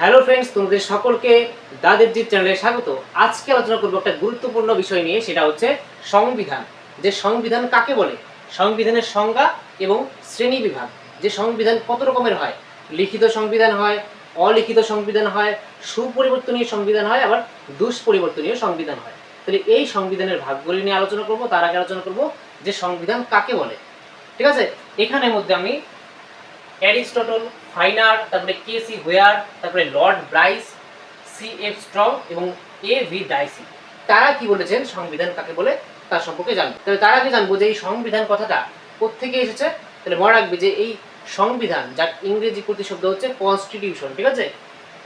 Hello friends তোমাদের সকলকে দাদেবজিৎ চ্যানেলে স্বাগত। আজকে আলোচনা করব একটা গুরুত্বপূর্ণ বিষয় নিয়ে, সেটা হচ্ছে সংবিধান। যে সংবিধান কাকে বলে? সংবিধানের সংজ্ঞা এবং শ্রেণি বিভাগ। যে সংবিধান কত রকমের হয়? লিখিত সংবিধান হয়, অলিখিত সংবিধান হয়, সুপরিবর্তনীয় সংবিধান হয়, আবার দুষ্পরিবর্তনীয় সংবিধান হয়। তাহলে এই সংবিধানের ভাগগুলি নিয়ে আলোচনা করব, তার আগে আলোচনা করব যে সংবিধান কাকে বলে। ঠিক আছে? এখানের মধ্যে আমি অ্যারিস্টটল ফাইনার তারপরে কে সি হোয়ার তারপরে Lord Bryce C F Strong এবং এ ভি ডাইসি তারা কি বলেছেন? সংবিধান কাকে বলে? তার সম্পর্কে জানব। তাহলে তার আগে জানব যে এই সংবিধান কথাটা কোত্থেকে এসেছে? তাহলে মনে রাখবে যে এই সংবিধান, যার ইংরেজি প্রতিশব্দ হচ্ছে কনস্টিটিউশন ঠিক আছে?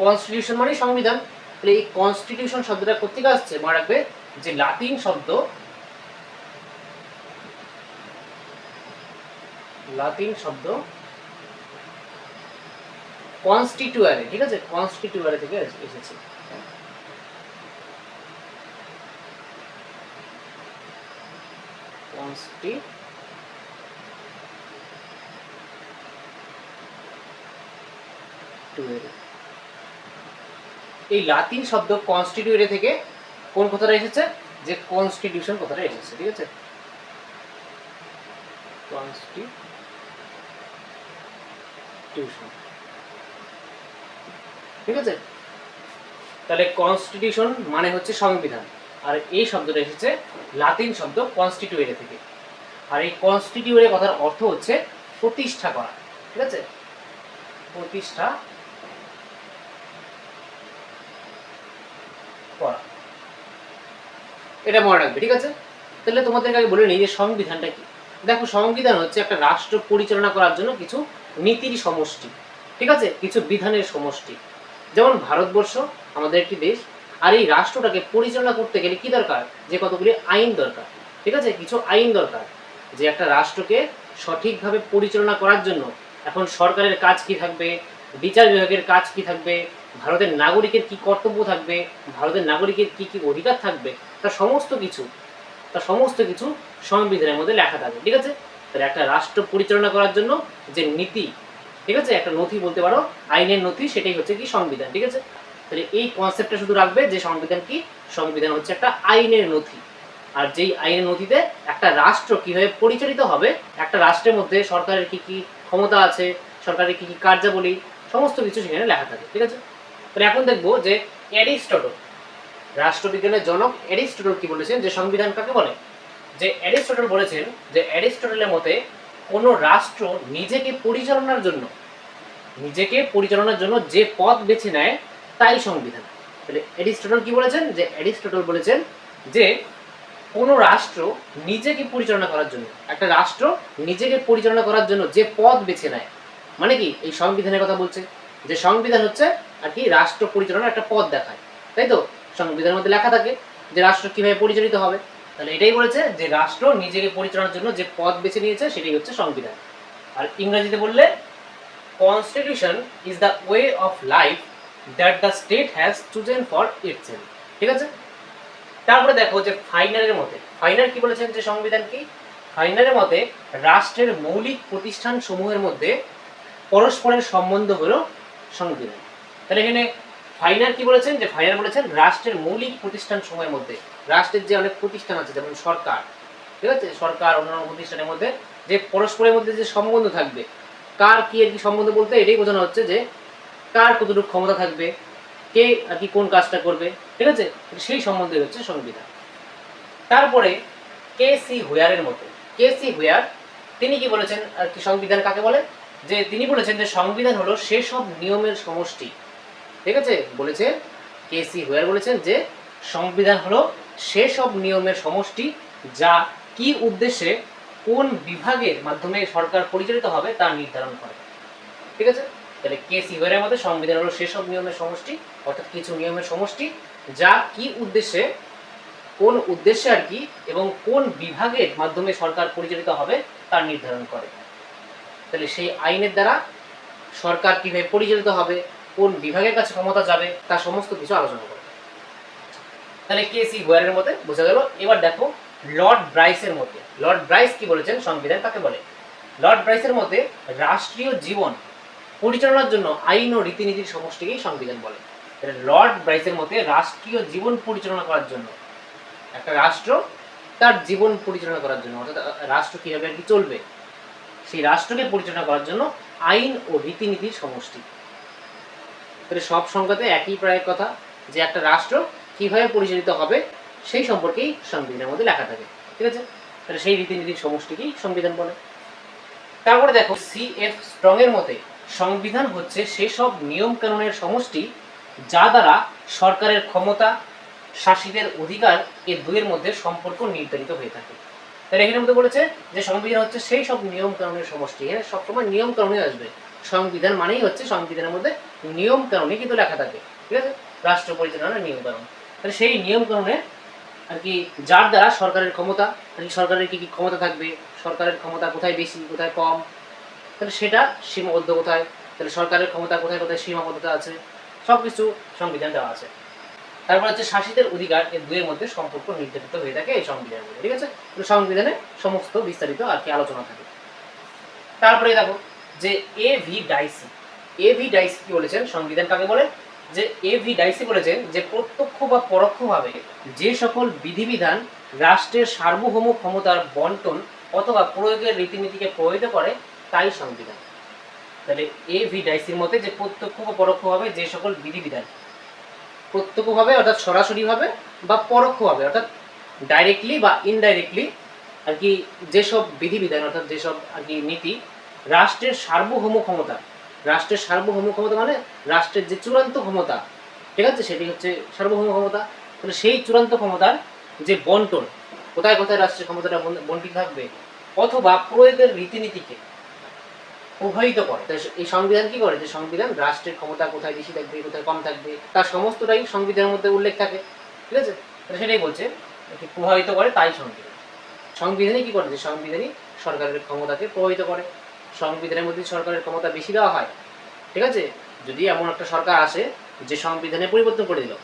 কনস্টিটিউশন মানে সংবিধান। তাহলে এই কনস্টিটিউশন শব্দটা কোথেকে আসছে? মনে রাখবে যে লাতিন শব্দ লাতিন শব্দ কনস্টিটিউয়ারে ঠিক আছে? কনস্টিটিউয়ারে থেকে এসেছে। এই লাতিন শব্দ কনস্টিটিউয়ারে থেকে কোন কথাটা এসেছে? যে কনস্টিটিউশন কথাটা এসেছে, ঠিক আছে? কনস্টিটিউশন ঠিক আছে? তাহলে কনস্টিটিউশন মানে হচ্ছে সংবিধান। আর এই শব্দটা এসেছে লাতিন শব্দ কনস্টিটিউয়েরে থেকে। আর এই কনস্টিটিউয়ের কথার অর্থ হচ্ছে প্রতিষ্ঠা করা। ঠিক আছে? প্রতিষ্ঠা করা। এটা মনে রাখবে, ঠিক আছে? তাহলে তোমাদেরকে আগে বলে নিই যে সংবিধানটা কি। দেখো, সংবিধান হচ্ছে একটা রাষ্ট্র পরিচালনা করার জন্য কিছু নীতির সমষ্টি। ঠিক আছে? কিছু বিধানের সমষ্টি। যেমন ভারতবর্ষ আমাদের একটি দেশ, আর এই রাষ্ট্রটাকে পরিচালনা করতে গেলে কি দরকার? যে কতগুলি আইন দরকার। ঠিক আছে? কিছু আইন দরকার। যে একটা রাষ্ট্রকে সঠিকভাবে পরিচালনা করার জন্য এখন সরকারের কাজ কি থাকবে? বিচার বিভাগের কাজ কি থাকবে? ভারতের নাগরিকের কি কর্তব্য থাকবে? ভারতের নাগরিকের কি কি অধিকার থাকবে? তার সমস্ত কিছু তার সমস্ত কিছু সংবিধানের মধ্যে লেখা থাকবে ঠিক আছে? তাহলে একটা রাষ্ট্র পরিচালনা করার জন্য যে নীতি ঠিক আছে? একটা নথি বলতে পারো, আইনের নথি, সেটাই হচ্ছে কি সংবিধান, ঠিক আছে? তাহলে এই কনসেপ্টটা শুধু রাখবে যে সংবিধান কি? সংবিধান হচ্ছে একটা আইনের নথি। আর যেই আইনের নথিতে একটা রাষ্ট্র কীভাবে পরিচালিত হবে, একটা রাষ্ট্রের মধ্যে সরকারের কি কি ক্ষমতা আছে, সরকারের কি কি কার্যাবলী, সমস্ত কিছু সেখানে লেখা থাকে, ঠিক আছে? তাহলে এখন দেখব যে অ্যারিস্টটল, রাষ্ট্রবিজ্ঞানের জনক অ্যারিস্টটল কি বলেছেন? যে সংবিধান কাকে বলে? যে অ্যারিস্টটল বলেছেন যে অ্যারিস্টটলের মতে কোনো রাষ্ট্র নিজেকে পরিচালনার জন্য, নিজেকে পরিচালনার জন্য যে পথ বেছে নেয় তাই সংবিধান। তাহলে অ্যারিস্টটল কি বলেছেন? যে অ্যারিস্টটল বলেছেন যে কোনো রাষ্ট্র নিজেকে পরিচালনা করার জন্য, একটা রাষ্ট্র নিজেকে পরিচালনা করার জন্য যে পথ বেছে নেয় মানে কি? এই সংবিধানের কথা বলছে। যে সংবিধান হচ্ছে আর কি রাষ্ট্র পরিচালনার একটা পথ দেখায়, তাই তো? সংবিধানের মধ্যে লেখা থাকে যে রাষ্ট্র কীভাবে পরিচালিত হবে। তাহলে এটাই বলেছে যে রাষ্ট্র নিজেকে পরিচালনার জন্য যে পথ বেছে নিয়েছে সেটাই হচ্ছে সংবিধান। আর ইংরেজিতে বললে constitution is the way of life that the state has chosen for itself ঠিক আছে? তারপরে দেখো যে ফাইনালের মতে, ফাইনাল কি বলেছেন যে সংবিধান কি? ফাইনালের মতে, রাষ্ট্রের মৌলিক প্রতিষ্ঠান সমূহের মধ্যে পরস্পরের সম্বন্ধ হলো সংবিধান। তাহলে এখানে ফাইনাল কি বলেছেন? যে ফাইনাল বলেছেন, রাষ্ট্রের মৌলিক প্রতিষ্ঠান সমূহের মধ্যে। রাষ্ট্রের যে অনেক প্রতিষ্ঠান আছে, যেমন সরকার, ঠিক আছে? সরকার, অন্যান্য প্রতিষ্ঠানের মধ্যে যে পরস্পরের মধ্যে যে সম্বন্ধ থাকবে, কার কি আর কি সম্বন্ধ বলতে এটাই বোঝানো হচ্ছে যে কার কতটুকু ক্ষমতা থাকবে, কে আর কি কোন কাজটা করবে, ঠিক আছে? সেই সম্বন্ধে হচ্ছে সংবিধান। তারপরে কে সি হুয়ারের মতো, কে সি হুয়ার, তিনি কি বলেছেন, আর কি সংবিধান কাকে বলে? যে তিনি বলেছেন যে সংবিধান হলো সেসব নিয়মের সমষ্টি, ঠিক আছে? বলেছে কে সি হুয়ার বলেছেন যে সংবিধান হলো সেসব নিয়মের সমষ্টি যা কি উদ্দেশ্যে কোন বিভাগের মাধ্যমে সরকার পরিচালিত হবে তা নির্ধারণ করে। ঠিক আছে? তাহলে কে সি হুয়ারের মধ্যে সংবিধান হলো সেসব নিয়মের সমষ্টি, অর্থাৎ কিছু নিয়মের সমষ্টি, যা কি উদ্দেশ্যে, কোন উদ্দেশ্যে আর কি, এবং কোন বিভাগের মাধ্যমে সরকার পরিচালিত হবে তা নির্ধারণ করে। তাহলে সেই আইনের দ্বারা সরকার কীভাবে পরিচালিত হবে, কোন বিভাগের কাছে ক্ষমতা যাবে, তা সমস্ত কিছু আলোচনা করে তাহলে কে সি গোয়ারের মতে? বোঝা গেল, এবার দেখো, লর্ড ব্রাইসের মতে। লর্ড ব্রাইস কি বলেছেন? সংবিধান কাকে বলে। লর্ড ব্রাইসের মতে, রাষ্ট্রীয় জীবন পরিচালনার জন্য আইন ও রীতিনীতির সমষ্টিকেই সংবিধান বলে। লর্ড ব্রাইসের মতে, রাষ্ট্রীয় জীবন পরিচালনা করার জন্য, একটা রাষ্ট্র তার জীবন পরিচালনা করার জন্য, অর্থাৎ রাষ্ট্র কীভাবে আর কি চলবে? সেই রাষ্ট্রকে পরিচালনা করার জন্য আইন ও রীতিনীতির সমষ্টি। তাহলে সব সংখ্যাতে একই প্রায় কথা, যে একটা রাষ্ট্র কীভাবে পরিচালিত হবে, সেই সম্পর্কেই সংবিধানের মধ্যে লেখা থাকে। ঠিক আছে? তাহলে সেই রীতিনীতির সমষ্টিকেই সংবিধান বলে। তারপরে দেখো, সি এফ স্ট্রং এর মতে সংবিধান হচ্ছে সেসব নিয়ম কানুনের সমষ্টি যা দ্বারা সরকারের ক্ষমতা, শাসিতের অধিকার এ দুয়ের মধ্যে সম্পর্ক নির্ধারিত হয়ে থাকে। তাহলে এখানে মধ্যে বলেছে যে সংবিধান হচ্ছে সেই সব নিয়ম কানুনের সমষ্টি। এখানে সবসময় নিয়ম কানুনই আসবে। সংবিধান মানেই হচ্ছে সংবিধানের মধ্যে নিয়ম কানুনই কিন্তু লেখা থাকে। ঠিক আছে? রাষ্ট্র পরিচালনার নিয়ম কানুন তাহলে সেই নিয়ম কানুনে আর কি যার দ্বারা সরকারের ক্ষমতা, আর কি সরকারের কি কি ক্ষমতা থাকবে, সরকারের ক্ষমতা কোথায় বেশি, কোথায় কম, তাহলে সেটা সীমাবদ্ধ কোথায়, তাহলে সরকারের ক্ষমতা কোথায় কোথায় সীমাবদ্ধতা আছে সব কিছু সংবিধান দেওয়া আছে। তারপর হচ্ছে শাসিতের অধিকার এর দুয়ের মধ্যে সম্পর্ক নির্ধারিত হয়ে থাকে এই সংবিধানের মধ্যে, ঠিক আছে? সংবিধানে সমস্ত বিস্তারিত আর কি আলোচনা থাকে। তারপরে দেখো যে A V Dicey A V Dicey কি বলেছেন? সংবিধান কাকে বলে? যে এ ভি ডাইসি বলেছেন যে প্রত্যক্ষ বা পরোক্ষভাবে যে সকল বিধিবিধান রাষ্ট্রের সার্বভৌম ক্ষমতার বন্টন অথবা প্রয়োগের রীতিনীতিকে প্রভাবিত করে, তাই সংবিধান। তাহলে এ ভি ডাইসির মতে যে প্রত্যক্ষ বা পরোক্ষভাবে যে সকল বিধিবিধান, প্রত্যক্ষভাবে অর্থাৎ সরাসরিভাবে বা পরোক্ষভাবে, অর্থাৎ ডাইরেক্টলি বা ইনডাইরেক্টলি আর কি যেসব বিধিবিধান, অর্থাৎ যেসব আর কি নীতি রাষ্ট্রের সার্বভৌম ক্ষমতা রাষ্ট্রের সার্বভৌম ক্ষমতা মানে রাষ্ট্রের যে চূড়ান্ত ক্ষমতা, ঠিক আছে? সেটি হচ্ছে সার্বভৌম ক্ষমতা। তাহলে সেই চূড়ান্ত ক্ষমতার যে বন্টন, কোথায় কোথায় রাষ্ট্রের ক্ষমতাটা বন- বন্টিত থাকবে? অথবা প্রয়োগের রীতিনীতিকে প্রভাবিত করে। এই সংবিধান কি করে? যে সংবিধান রাষ্ট্রের ক্ষমতা কোথায় বেশি থাকবে, কোথায় কম থাকবে, তার সমস্তটাই সংবিধানের মধ্যে উল্লেখ থাকে, ঠিক আছে? তাহলে সেটাই বলছে প্রভাবিত করে তাই সংবিধান। সংবিধানে কি করে? যে সংবিধানই সরকারের ক্ষমতাকে প্রভাবিত করে। সংবিধানের মধ্যে সরকারের ক্ষমতা বেশি দেওয়া হয়, ঠিক আছে? যদি এমন একটা সরকার আসে যে সংবিধানে পরিবর্তন করে দিল,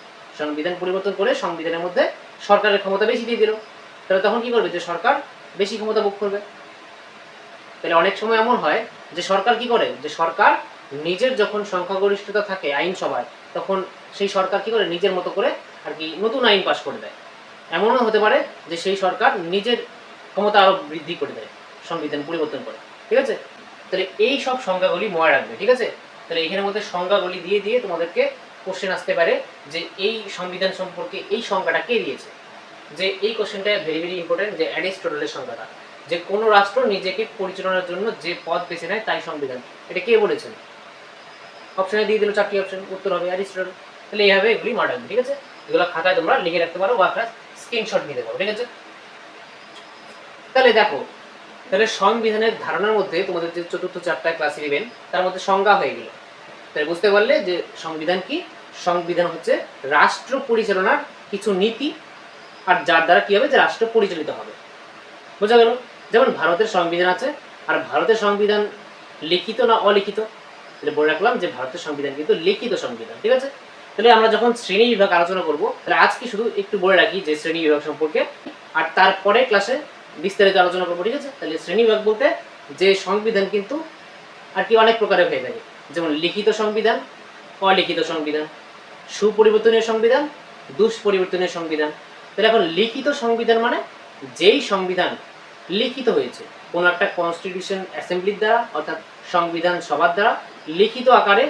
সংবিধান পরিবর্তন করে সংবিধানের মধ্যে সরকারের ক্ষমতা বেশি দিয়ে দিল, তাহলে তখন কি করবে যে সরকার বেশি ক্ষমতা ভোগ করবে? তাহলে অনেক সময় এমন হয় যে সরকার কি করে? যে সরকার নিজের যখন সংখ্যাগরিষ্ঠতা থাকে আইনসভায়, তখন সেই সরকার কি করে? নিজের মতো করে আর কি নতুন আইন পাশ করে দেয়। এমনও হতে পারে যে সেই সরকার নিজের ক্ষমতা আরও বৃদ্ধি করে দেয়, সংবিধান পরিবর্তন করে, ঠিক আছে? তাহলে এই সব সংজ্ঞাগুলি মনে রাখবে, ঠিক আছে? তাহলে এখানের মধ্যে সংজ্ঞাগুলি দিয়ে দিয়ে তোমাদেরকে কোশ্চেন আসতে পারে যে এই সংবিধান সম্পর্কে এই সংজ্ঞাটা কে দিয়েছে? যে এই কোশ্চেনটা ভেরি ভেরি ইম্পর্টেন্ট যে অ্যারিস্টটলের সংজ্ঞাটা। যে কোন রাষ্ট্র নিজেকে পরিচালনার জন্য যে পথ বেছে নেয় তাই সংবিধান। এটা কে বলেছেন? অপশানে দিয়ে দিল চারটি অপশন উত্তর হবে অ্যারিস্টটল। তাহলে এইভাবে এগুলি মনে রাখবে, ঠিক আছে? এগুলো খাতায় তোমরা লিখে রাখতে পারো বা একটা স্ক্রিনশট নিতে পারো ঠিক আছে? তাহলে দেখো তাহলে সংবিধানের ধারণার মধ্যে তোমাদের যে চতুর্থ চারটা ক্লাস ইলেভেন তার মধ্যে সংজ্ঞা হয়ে গেল। তাহলে বুঝতে পারলে যে সংবিধান কি? সংবিধান হচ্ছে রাষ্ট্র পরিচালনার কিছু নীতি, আর যার দ্বারা কি হবে? যে রাষ্ট্র পরিচালিত হবে। বোঝা গেল? যেমন ভারতের সংবিধান আছে, আর ভারতের সংবিধান লিখিত না অলিখিত? তাহলে বলে রাখলাম যে ভারতের সংবিধান কিন্তু লিখিত সংবিধান, ঠিক আছে? তাহলে আমরা যখন শ্রেণি বিভাগ আলোচনা করব, তাহলে আজকে শুধু একটু বলে রাখি যে শ্রেণি বিভাগ সম্পর্কে। আর তারপরে ক্লাসে বিস্তারিত আলোচনা করব, ঠিক আছে? তাহলে শ্রেণি বিভাগ বলতে যে সংবিধান কিন্তু আর কি অনেক প্রকারের হয়ে থাকে। যেমন লিখিত সংবিধান, অলিখিত সংবিধান, সুপরিবর্তনীয় সংবিধান, দুষ্পরিবর্তনীয় সংবিধান। তাহলে এখন লিখিত সংবিধান মানে যেই সংবিধান লিখিত হয়েছে, কোনো একটা কনস্টিটিউশন অ্যাসেম্বলির দ্বারা অর্থাৎ সংবিধান সভার দ্বারা লিখিত আকারে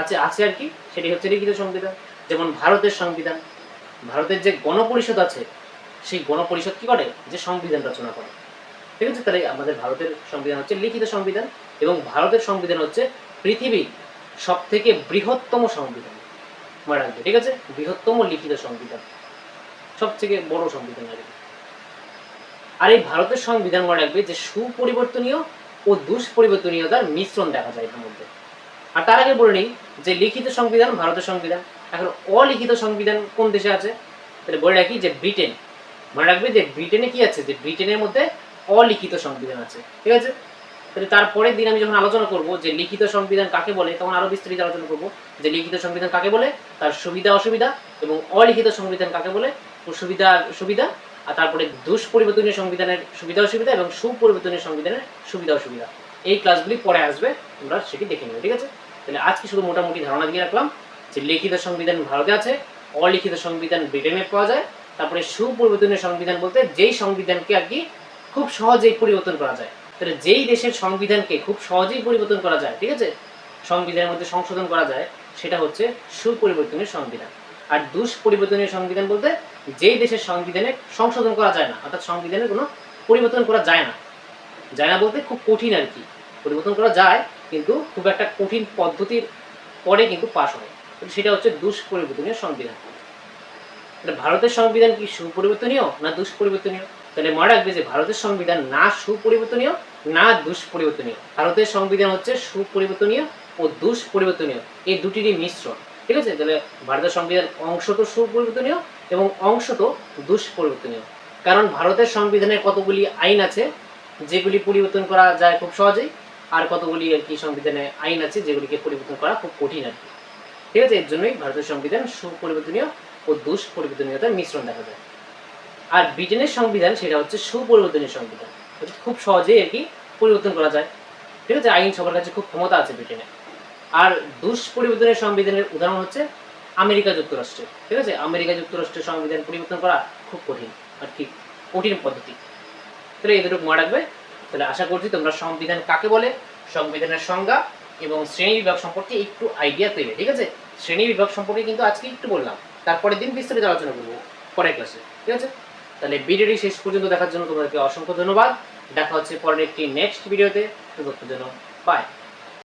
আছে আছে আর কি, সেটি হচ্ছে লিখিত সংবিধান। যেমন ভারতের সংবিধান, ভারতের যে গণপরিষদ আছে সেই গণপরিষদ কি করে? যে সংবিধান রচনা করে। ঠিক আছে? তাহলে আমাদের ভারতের সংবিধান হচ্ছে লিখিত সংবিধান এবং ভারতের সংবিধান হচ্ছে পৃথিবীর সব থেকে বৃহত্তম সংবিধান। মনে রাখবে, ঠিক আছে? বৃহত্তম লিখিত সংবিধান। সব থেকে বড় সংবিধান আর আর এই ভারতের সংবিধান মনে রাখবে যে সুপরিবর্তনীয় ও দুষ্পরিবর্তনীয়তার মিশ্রণ দেখা যায় এর মধ্যে। আর তার আগে বলে নিই যে লিখিত সংবিধান ভারতের সংবিধান। এখন অলিখিত সংবিধান কোন দেশে আছে? তাহলে বলে রাখি যে ব্রিটেন। মনে রাখবে যে ব্রিটেনে কি আছে? যে ব্রিটেনের মধ্যে অলিখিত সংবিধান আছে। ঠিক আছে? তাহলে তারপরের দিন আমি যখন আলোচনা করব যে লিখিত সংবিধান কাকে বলে, তখন আরও বিস্তারিত আলোচনা করব যে লিখিত সংবিধান কাকে বলে, তার সুবিধা, অসুবিধা এবং অলিখিত সংবিধান কাকে বলে সুবিধা সুবিধা, আর তারপরে দুষ্পরিবর্তনীয় সংবিধানের সুবিধা, অসুবিধা এবং সুপরিবর্তনীয় সংবিধানের সুবিধা, অসুবিধা। এই ক্লাসগুলি পরে আসবে, তোমরা সেটি দেখে নেবে, ঠিক আছে? তাহলে আজকে শুধু মোটামুটি ধারণা দিয়ে রাখলাম যে লিখিত সংবিধান ভারতে আছে, অলিখিত সংবিধান ব্রিটেনে পাওয়া যায় তারপরে সুপরিবর্তনীয় সংবিধান বলতে যেই সংবিধানকে আর কি খুব সহজেই পরিবর্তন করা যায়। তাহলে যেই দেশের সংবিধানকে খুব সহজেই পরিবর্তন করা যায়, ঠিক আছে? সংবিধানের মধ্যে সংশোধন করা যায়, সেটা হচ্ছে সুপরিবর্তনীয় সংবিধান। আর দুষ্পরিবর্তনীয় সংবিধান বলতে যেই দেশের সংবিধানে সংশোধন করা যায় না, অর্থাৎ সংবিধানে কোনো পরিবর্তন করা যায় না। যায় না বলতে খুব কঠিন আর কি। পরিবর্তন করা যায়, কিন্তু খুব একটা কঠিন পদ্ধতির পরে কিন্তু পাশ হয়। সেটা হচ্ছে দুষ্পরিবর্তনীয় সংবিধান। ভারতের সংবিধান কি সুপরিবর্তনীয় না দুষ্পরিবর্তনীয়? তাহলে মনে রাখবে যে ভারতের সংবিধান না সুপরিবর্তনীয় না দুষ্পরিবর্তনীয়। ভারতের সংবিধান হচ্ছে সুপরিবর্তনীয় ও দুষ্পরিবর্তনীয়। এই দুটিরই মিশ্রণ, ঠিক আছে? তাহলে ভারতের সংবিধান অংশ তো সুপরিবর্তনীয় এবং অংশ তো দুষ্পরিবর্তনীয়। কারণ ভারতের সংবিধানের কতগুলি আইন আছে যেগুলি পরিবর্তন করা যায় খুব সহজেই, আর কতগুলি আর কি সংবিধানে আইন আছে যেগুলিকে পরিবর্তন করা খুব কঠিন আর কি। ঠিক আছে? এর জন্যই ভারতের সংবিধান সুপরিবর্তনীয় ও দুষ্পরিবর্তনীয়তার মিশ্রণ দেখা যায়। আর ব্রিটেনের সংবিধান সেটা হচ্ছে সুপরিবর্তনীয় সংবিধান। খুব সহজেই আর কি পরিবর্তন করা যায়। ঠিক আছে, আইন সবার কাছে খুব ক্ষমতা আছে ব্রিটেনে। আর দুষ্পরিবর্তনের সংবিধানের উদাহরণ হচ্ছে আমেরিকা যুক্তরাষ্ট্রের। ঠিক আছে, আমেরিকা যুক্তরাষ্ট্রের সংবিধান পরিবর্তন করা খুব কঠিন আর কি, কঠিন পদ্ধতি। তাহলে এই দুটো মনে রাখবে। তাহলে আশা করছি তোমরা সংবিধান কাকে বলে? সংবিধানের সংজ্ঞা এবং শ্রেণি বিভাগ সম্পর্কে একটু আইডিয়া পেলে। ঠিক আছে, শ্রেণি বিভাগ সম্পর্কে কিন্তু আজকে একটু বললাম। তারপরের দিন বিস্তারিত আলোচনা করব পরের ক্লাসে ঠিক আছে? তাহলে ভিডিওটি শেষ পর্যন্ত দেখার জন্য তোমাদেরকে অসংখ্য ধন্যবাদ। দেখা হচ্ছে পরের একটি নেক্সট ভিডিওতে ততক্ষণ জন্য বাই